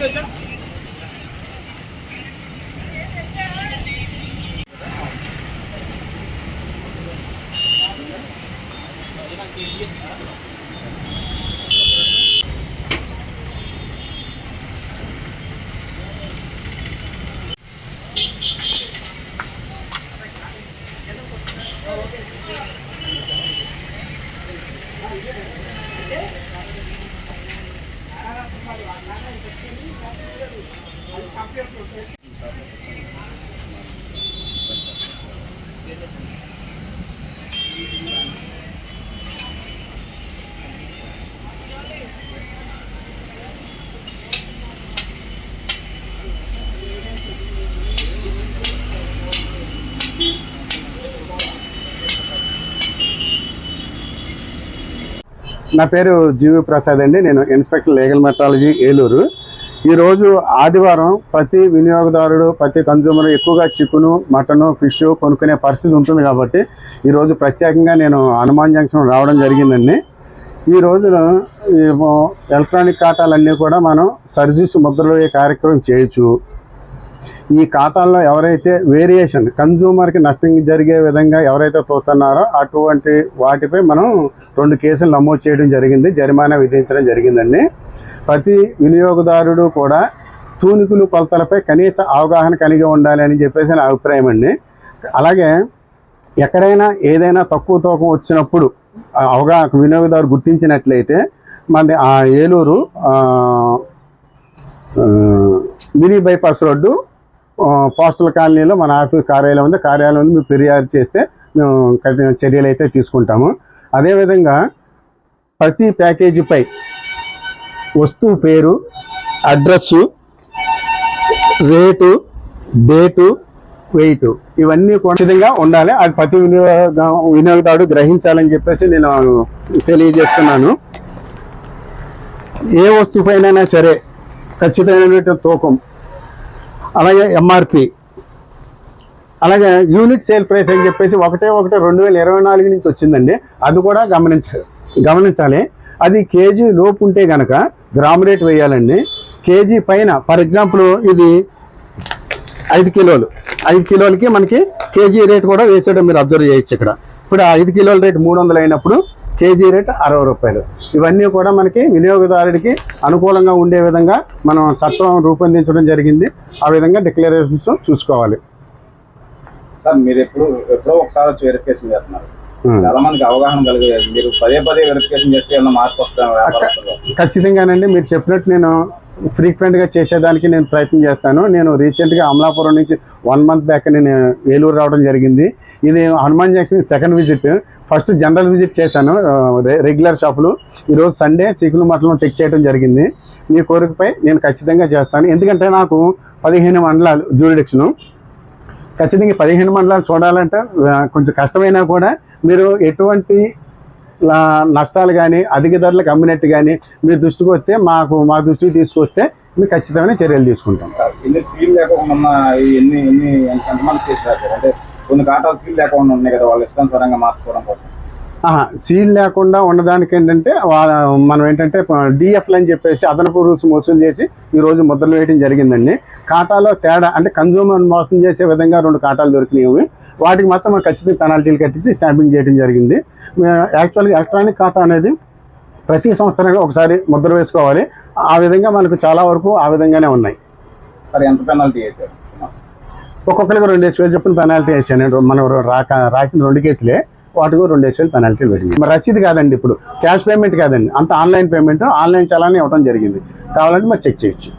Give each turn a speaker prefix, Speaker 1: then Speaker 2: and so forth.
Speaker 1: తీసేచా Thank you. నా పేరు జీవి ప్రసాద్ అండి. నేను ఇన్స్పెక్టర్ లీగల్ మెట్రాలజీ ఏలూరు. ఈరోజు ఆదివారం ప్రతి వినియోగదారుడు ప్రతి కన్జ్యూమర్ ఎక్కువగా చికెను మటను ఫిష్ కొనుక్కునే పరిస్థితి ఉంటుంది కాబట్టి ఈరోజు ప్రత్యేకంగా నేను హనుమాన్ జంక్షన్ రావడం జరిగిందండి. ఈ రోజున ఎలక్ట్రానిక్ కాటాలన్నీ కూడా మనం సరిచూసి ముద్రలో కార్యక్రమం చేయొచ్చు. ఈ ఖాతాల్లో ఎవరైతే వేరియేషన్ కన్జ్యూమర్కి నష్టం జరిగే విధంగా ఎవరైతే చూస్తున్నారో అటువంటి వాటిపై మనం రెండు కేసులు నమోదు చేయడం జరిగింది జరిమానా విధించడం జరిగిందండి. ప్రతి వినియోగదారుడు కూడా తూనికులు కొలతలపై కనీస అవగాహన కలిగి ఉండాలి అని చెప్పేసి నా అభిప్రాయం అండి. అలాగే ఎక్కడైనా ఏదైనా తక్కువ తూకం వచ్చినప్పుడు అవగాహన వినియోగదారు గుర్తించినట్లయితే మన ఆ Eluru mini bypass road postal కాలనీలో మన ఆఫీస్ కార్యాలయం ఉంది. కార్యాలయం ఉంది. మీరు ఫిర్యాదు చేస్తే మేము కఠిన చర్యలు అయితే తీసుకుంటాము. అదేవిధంగా ప్రతి ప్యాకేజీపై వస్తువు పేరు అడ్రస్సు రేటు డేటు వెయిట్ ఇవన్నీ ఖచ్చితంగా ఉండాలి. అది ప్రతి వినియోగ వినియోగదారుడు గ్రహించాలని చెప్పేసి నేను తెలియజేస్తున్నాను. ఏ వస్తువుపైనైనా సరే ఖచ్చితమైనటువంటి తూకం అలాగే ఎంఆర్పి అలాగే యూనిట్ సేల్ ప్రైస్ అని చెప్పేసి ఒకటే ఒకటి రెండు వేల ఇరవై నాలుగు నుంచి వచ్చిందండి. అది కూడా గమనించాలి గమనించాలి. అది కేజీ లోపు ఉంటే కనుక గ్రామ్ రేట్ వేయాలండి. కేజీ పైన ఫర్ ఎగ్జాంపుల్ ఇది ఐదు కిలోలు. ఐదు కిలోలకి మనకి కేజీ రేట్ కూడా వేసేయడం మీరు అబ్జర్వ్ చేయొచ్చు ఇక్కడ. ఇప్పుడు ఐదు కిలోల రేట్ మూడు వందలు అయినప్పుడు కేజీ రేట్ అరవై రూపాయలు. ఇవన్నీ కూడా మనకి వినియోగదారుడికి అనుకూలంగా ఉండే విధంగా మనం చట్టం రూపొందించడం జరిగింది. ఆ విధంగా డిక్లరేషన్స్ చూసుకోవాలి.
Speaker 2: సార్ మీరు ఎప్పుడు ఎప్పుడో ఒకసారి వచ్చి వెరిఫికేషన్ చేస్తున్నారు. చాలా మందికి అవగాహన కలిగే మీరు పదే పదే వెరిఫికేషన్ చేస్తే ఏమన్నా మార్పు వస్తాం వ్యాపారస్తుల్లో?
Speaker 1: ఖచ్చితంగానండి. మీరు చెప్పినట్టు నేను ఫ్రీక్వెంట్గా చేసేదానికి నేను ప్రయత్నం చేస్తాను. నేను రీసెంట్గా అమలాపురం నుంచి వన్ మంత్ బ్యాక్ నేను ఏలూరు రావడం జరిగింది. ఇది Hanuman junction second visit first general visit చేశాను రెగ్యులర్ షాపులు ఈరోజు సండే చిక్కులు మటలను చెక్ చేయడం జరిగింది. మీ కోరికపై నేను ఖచ్చితంగా చేస్తాను. ఎందుకంటే నాకు పదిహేను మండలాలు జ్యూరిడిక్షను ఖచ్చితంగా పదిహేను మండలాలు చూడాలంటే కొంచెం కష్టమైనా కూడా మీరు ఎటువంటి నష్టాలు కానీ అధిక ధరలకు అమ్మినట్టు కానీ మీ దృష్టికి వస్తే మాకు మా దృష్టికి తీసుకొస్తే మేము ఖచ్చితమైన చర్యలు తీసుకుంటాం.
Speaker 2: సీల్ లేకుండా ఎన్ని ఎన్ని ఎంతమంది అంటే కొన్ని కాటాలు సీల్ లేకుండా ఉన్నాయి కదా వాళ్ళు ఇష్టానుసారంగా మార్చుకోవడం కోసం.
Speaker 1: సీల్ లేకుండా ఉన్నదానికి ఏంటంటే మనం ఏంటంటే డిఎఫ్లు అని చెప్పేసి అదనపు రూల్స్ మోసం చేసి ఈరోజు ముద్రలు వేయడం జరిగిందండి. ఖాతాలో తేడా అంటే కన్జ్యూమర్ మోసం చేసే విధంగా రెండు ఖాతాలు దొరికినాయి వాటికి మాత్రం మనం ఖచ్చితంగా పెనాల్టీలు కట్టించి స్టాంపింగ్ చేయడం జరిగింది. యాక్చువల్గా ఎలక్ట్రానిక్ ఖాతా అనేది ప్రతి సంవత్సరం ఒకసారి ముద్ర వేసుకోవాలి. ఆ విధంగా మనకు చాలా వరకు ఆ విధంగానే ఉన్నాయి.
Speaker 2: సరే ఎంత పెనాల్టీ చేశారు
Speaker 1: ఒక్కొక్కరికి రెండు వేలు చెప్పిన పెనాల్టీ వేసాను మనం రాక రాసిన రెండు కేసులే వాటికి రెండు వేలు పెనాల్టీ పెట్టింది. మరి రసీదు కాదండి ఇప్పుడు. క్యాష్ పేమెంట్ కాదండి. అంత ఆన్లైన్ పేమెంట్ ఆన్లైన్ చలానే ఇవ్వడం జరిగింది. కావాలంటే మరి చెక్ చేయొచ్చు.